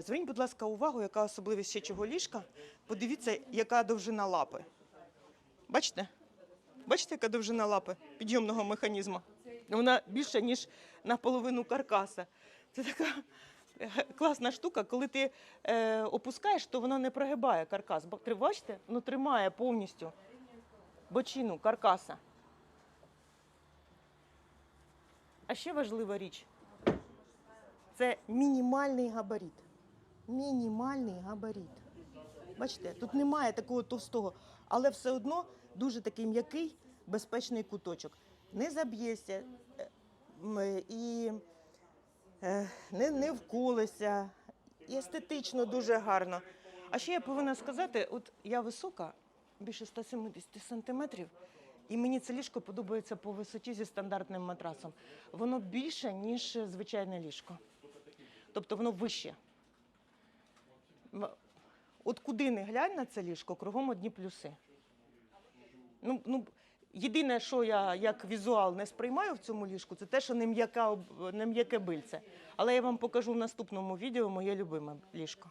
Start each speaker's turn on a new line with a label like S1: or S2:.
S1: Зверніть, будь ласка, увагу, яка особливість щечого ліжка. Подивіться, яка довжина лапи. Бачите? Бачите, яка довжина лапи підйомного механізму? Вона більша, ніж наполовину каркаса. Це така е, класна штука. Коли ти е, опускаєш, то воно не прогибає каркас. Бачите? Воно тримає повністю бочину каркаса. А ще важлива річ це мінімальний габарит. Мінімальний габарит. Бачите, тут немає такого товстого, але все одно дуже такий м'який, безпечний куточок. Не заб'єшся е, і е, не, не вколися. І естетично дуже гарно. А ще я повинна сказати: от я висока, більше 170 сантиметрів, і мені це ліжко подобається по висоті зі стандартним матрасом. Воно більше, ніж звичайне ліжко. Тобто воно вище. От куди не глянь на це ліжко, кругом одні плюси. Ну, ну, єдине, що я як візуал не сприймаю в цьому ліжку, це те, що не, м'яка, не бильце. Але я вам покажу в наступному відео моє любиме ліжко.